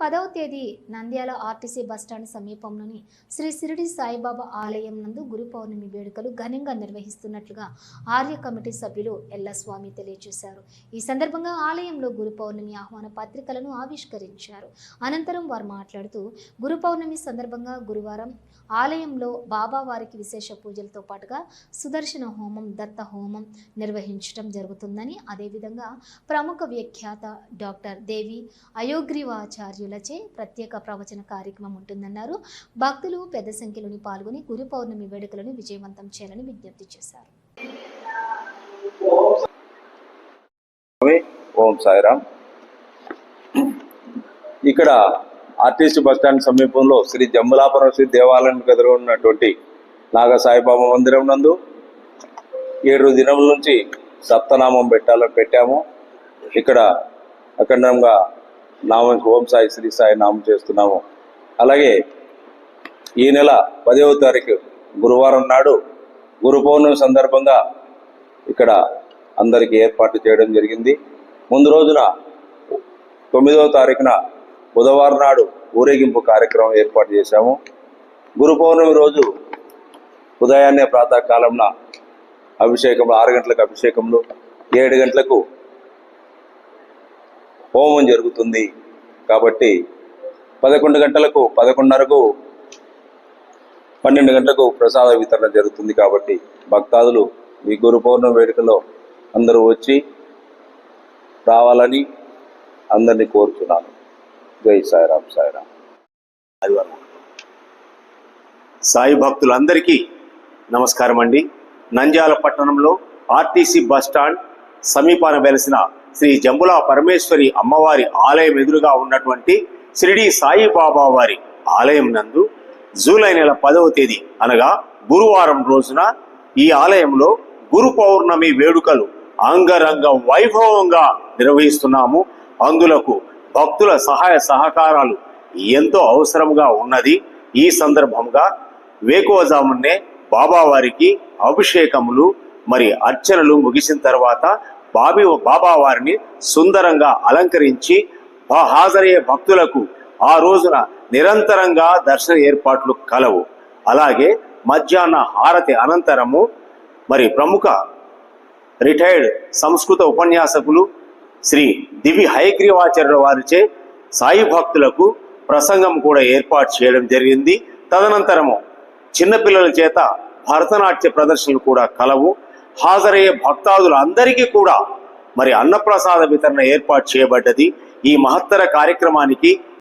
పదవ తేదీ Nandyal RTC bus stand సమీపంలోని శ్రీ సిరిడి సాయిబాబా ఆలయం నందు గురు పౌర్ణమి వేడుకలు ఘనంగా నిర్వహిస్తున్నట్లుగా ఆర్య కమిటీ సభ్యులు ఎల్లస్వామి తెలియజేశారు. ఈ సందర్భంగా ఆలయంలో గురు పౌర్ణమి ఆహ్వాన పత్రికలను ఆవిష్కరించారు. అనంతరం వారు మాట్లాడుతూ గురు పౌర్ణమి సందర్భంగా గురువారం ఆలయంలో బాబా వారికి విశేష పూజలతో పాటుగా సుదర్శన హోమం దత్త హోమం నిర్వహించడం జరుగుతుందని అదేవిధంగా ప్రముఖ విఖ్యాత డాక్టర్ దేవి పూజలచే ప్రత్యేక ప్రవచన కార్యక్రమం ఉంటుందన్నారు. భక్తులు పెద్ద సంఖ్యలోని పాల్గొని గురు పౌర్ణమి వేడుకలను విజయవంతం చేయాలని విజ్ఞప్తి చేశారు. ఓం సాయిరామ్. ఇక్కడ ఆర్టీసీ బస్టాండ్ సమీపంలో శ్రీ జంబులాపురం శ్రీ దేవాలయం ఎదురు ఉన్నటువంటి నాగ సాయిబాబా మందిరం నందు ఏడు దినముల నుంచి సప్తనామం పెట్టాలని పెట్టాము. ఇక్కడ అఖండంగా నామం ఓం సాయి శ్రీ సాయి నామం చేస్తున్నాము. అలాగే ఈ నెల పదవ తారీఖు గురువారం నాడు గురు పౌర్ణమి సందర్భంగా ఇక్కడ అందరికీ ఏర్పాటు చేయడం జరిగింది. ముందు రోజున తొమ్మిదవ తారీఖున బుధవారం నాడు ఊరేగింపు కార్యక్రమం ఏర్పాటు చేశాము. గురు పౌర్ణమి రోజు ఉదయాన్నే ప్రాతకాలంన అభిషేకం ఆరు గంటలకు అభిషేకంలో ఏడు గంటలకు హోమం జరుగుతుంది. కాబట్టి పదకొండు గంటలకు పదకొండున్నరకు పన్నెండు గంటలకు ప్రసాద వితరణ జరుగుతుంది కాబట్టి భక్తాదులు ఈ గురు పౌర్ణమి వేడుకలో అందరూ వచ్చి రావాలని అందరినీ కోరుతున్నాను జై సాయిరామ్ సాయిరామ్ సాయి భక్తులందరికీ నమస్కారం అండి నంద్యాల పట్టణంలో ఆర్టీసీ బస్ స్టాండ్ సమీపాన వెలిసిన శ్రీ జంబులా పరమేశ్వరి అమ్మవారి ఆలయం ఎదురుగా ఉన్నటువంటి షిరిడి సాయిబాబా వారి ఆలయం నందు జూలై నెల పదవ తేదీ అనగా గురువారం రోజున ఈ ఆలయంలో గురు పౌర్ణమి వేడుకలు అంగరంగ వైభవంగా నిర్వహిస్తున్నాము. అందులకు భక్తుల సహాయ సహకారాలు ఎంతో అవసరంగా ఉన్నది. ఈ సందర్భంగా వేకువజామునే బాబావారికి అభిషేకములు మరి అర్చనలు ముగిసిన తర్వాత బాబి వారిని సుందరంగా అలంకరించి హాజరయ్యే భక్తులకు ఆ రోజున నిరంతరంగా దర్శన ఏర్పాట్లు కలవు. అలాగే మధ్యాహ్న హారతి అనంతరము మరి ప్రముఖ రిటైర్డ్ సంస్కృత ఉపన్యాసకులు శ్రీ దివి హయగ్రీవాచార్యుల వారిచే సాయి భక్తులకు ప్రసంగం కూడా ఏర్పాటు చేయడం జరిగింది. తదనంతరము చిన్నపిల్లల చేత భరతనాట్య ప్రదర్శనలు కూడా కలవు. హాజరయ్యే భక్తాదులందరికీ కూడా మరి అన్నప్రసాద వితరణ ఏర్పాటు చేయబడ్డది. ఈ మహత్తర కార్యక్రమానికి